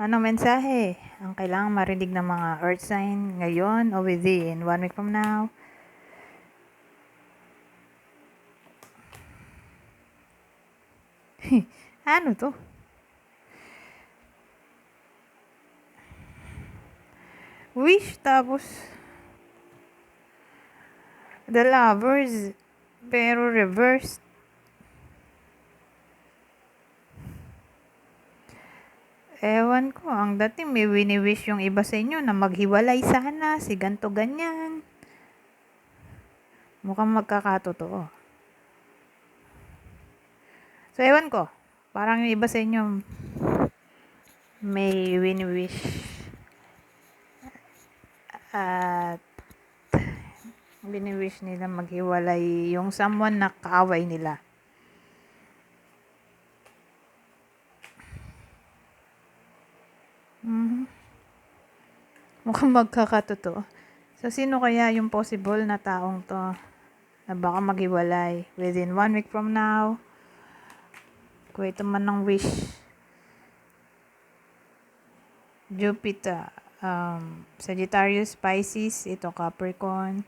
Ano mensahe ang kailangang marinig ng mga earth sign ngayon o within one week from now? ano to? Wish tapos the lovers pero reversed. Ewan ko, ang dating may wini-wish yung iba sa inyo na maghiwalay sana, si ganto ganyan. Mukhang magkakatotoo. So, ewan ko, parang yung iba sa inyo may wini-wish. At wini-wish nila maghiwalay yung someone na kaaway nila. Mukhang magkakatotoo. So, sino kaya yung possible na taong to na baka maghiwalay within one week from now? Kung ito man ng wish. Jupiter, um, Sagittarius, Pisces, ito Capricorn.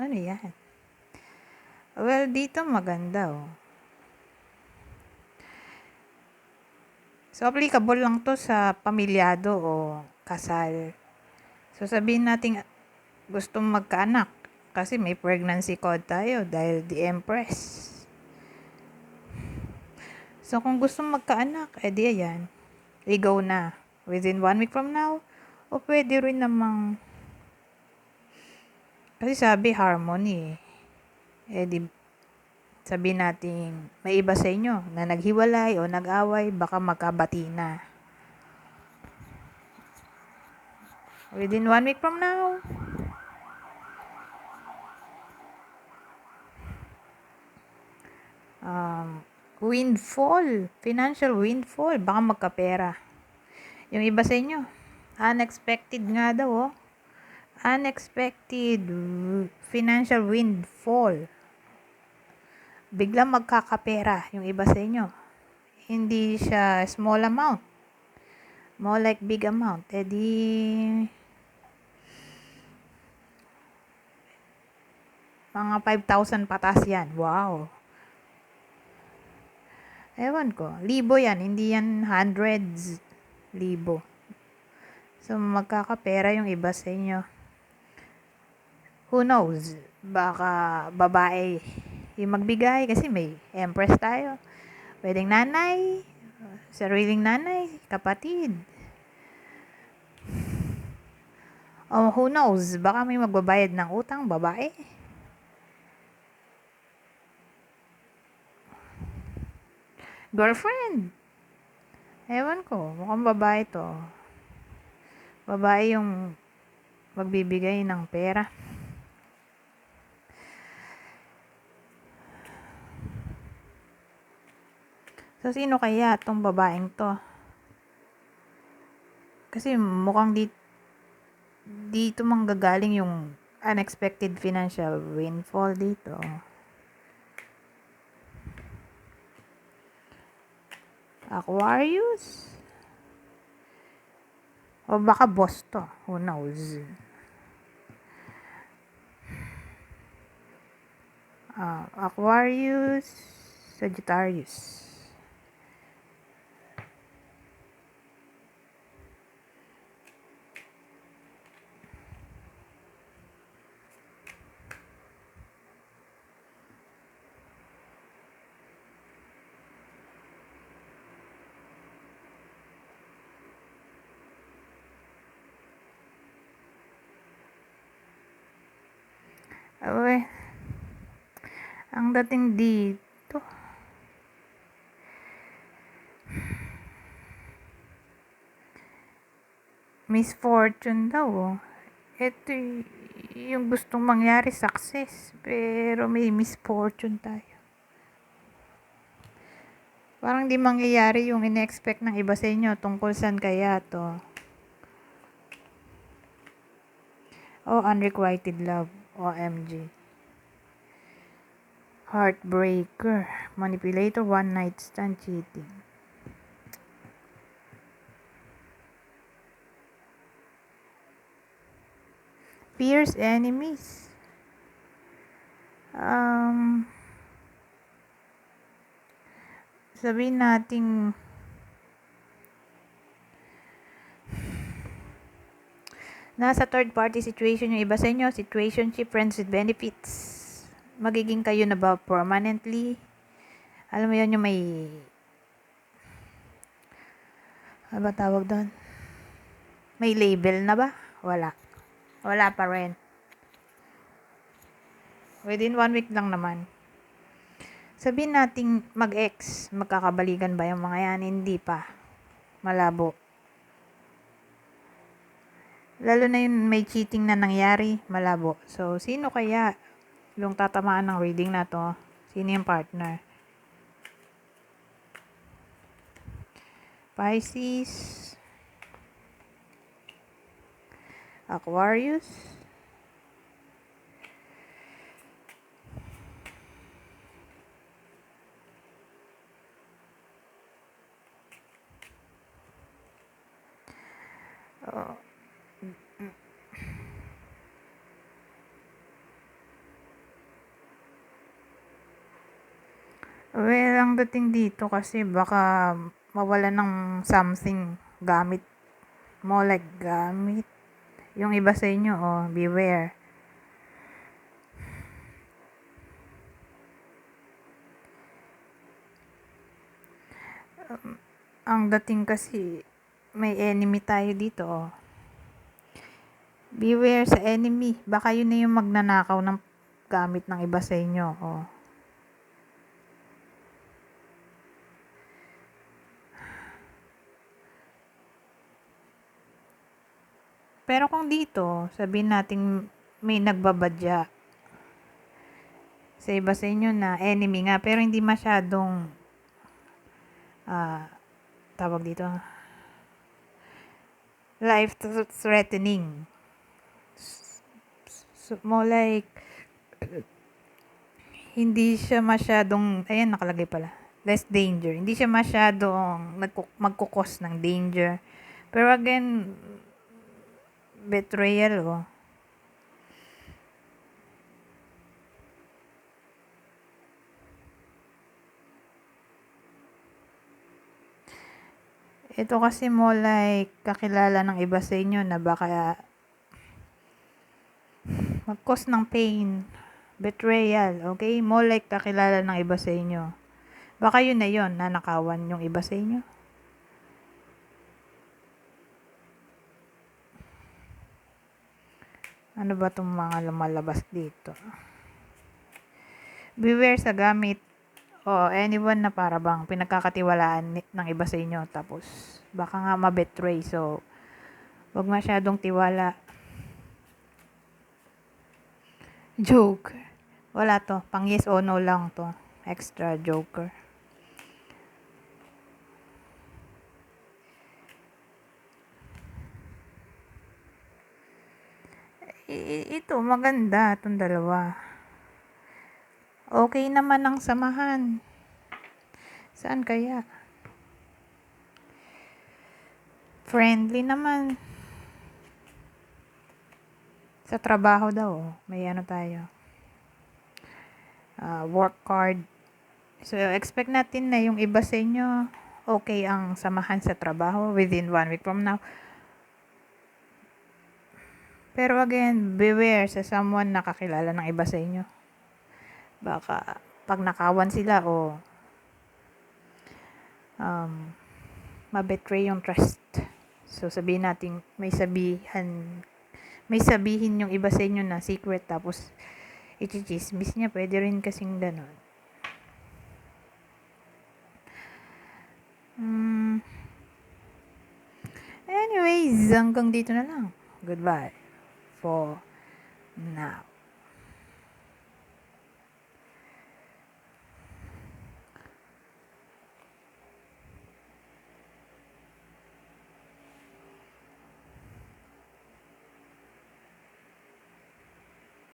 Ano yan? Well, dito maganda oh. So, applicable lang to sa pamilyado o kasal. So, sabihin natin gustong magkaanak kasi may pregnancy code tayo dahil the Empress. So, kung gustong magkaanak, edi ayan, i-go na within one week from now. O pwede rin namang kasi sabi harmony eh. Eh di, sabi natin, may iba sa inyo na naghiwalay o nag-away, baka magkabati na. Within one week from now. Um, windfall, financial windfall, baka magkapera. Yung iba sa inyo, unexpected nga daw, oh unexpected financial windfall. Biglang magkakapera yung iba sa inyo. Hindi siya small amount. More like big amount. Eh di, mga 5,000 patas yan. Wow. Ewan ko. Libo yan. Hindi yan hundreds. Libo. So, magkakapera yung iba sa inyo who knows, baka babae yung magbigay kasi may empress tayo. Pwedeng nanay, sariling nanay, kapatid. Oh, who knows, baka may magbabayad ng utang, babae. Girlfriend. Ewan ko, mukhang babae to. Babae yung magbibigay ng pera. So, sino kaya tong babaeng to? Kasi mukhang di, dito manggagaling yung unexpected financial windfall dito. Aquarius? O baka boss to. Who knows? Uh, Aquarius, Sagittarius. Ang dating dito. Misfortune daw. Oh. Ito yung gustong mangyari success. Pero may misfortune tayo. Parang di mangyayari yung in-expect ng iba sa inyo tungkol saan kaya to. O unrequited love. OMG. Heartbreaker. Manipulator. One night stand. Cheating. Fierce enemies. Um, sabihin nating nasa third party situation yung iba sa inyo, situationship, friends with benefits. Magiging kayo na ba permanently? Alam mo yun yung may ano ba tawag doon? May label na ba? Wala. Wala pa rin. Within one week lang naman. Sabihin nating mag-ex, magkakabalikan ba yung mga yan? Hindi pa. Malabo. Lalo na yun may cheating na nangyari, malabo. So, sino kaya yung tatamaan ng reading na to? Sino yung partner? Pisces, Aquarius, Well, ang dating dito kasi baka mawala ng something gamit mo like gamit. Yung iba sa inyo, oh, beware. Um, ang dating kasi may enemy tayo dito, oh. Beware sa enemy. Baka yun na yung magnanakaw ng gamit ng iba sa inyo, oh. Pero kung dito, sabihin natin may nagbabadya sa iba sa inyo na enemy nga, pero hindi masyadong ah tawag dito life threatening. So, more like hindi siya masyadong ayan nakalagay pala less danger. Hindi siya masyadong magkukos ng danger. Pero again, betrayal oh. Ito kasi mo like kakilala ng iba sa inyo na baka mag-cause ng pain, betrayal, okay? More like kakilala ng iba sa inyo. Baka yun na yun, nanakawan yung iba sa inyo. Ano ba itong mga lumalabas dito? Beware sa gamit. O anyone na para bang pinagkakatiwalaan ng iba sa inyo tapos baka nga ma-betray so wag masyadong tiwala. Joke wala to pang yes o no lang to. Extra joker ito maganda itong dalawa. Okay naman ang samahan. Saan kaya? Friendly naman. Sa trabaho daw may ano tayo. Uh, work card. So expect natin na yung iba sa inyo okay ang samahan sa trabaho within one week from now pero again, beware sa someone na kakilala ng iba sa inyo. Baka pag nakawan sila o um, mabetray yung trust. So sabihin natin may sabihan may sabihin yung iba sa inyo na secret tapos ichichismis niya. Pwede rin kasing ganun. Hmm. Anyways, hanggang dito na lang. Goodbye for now.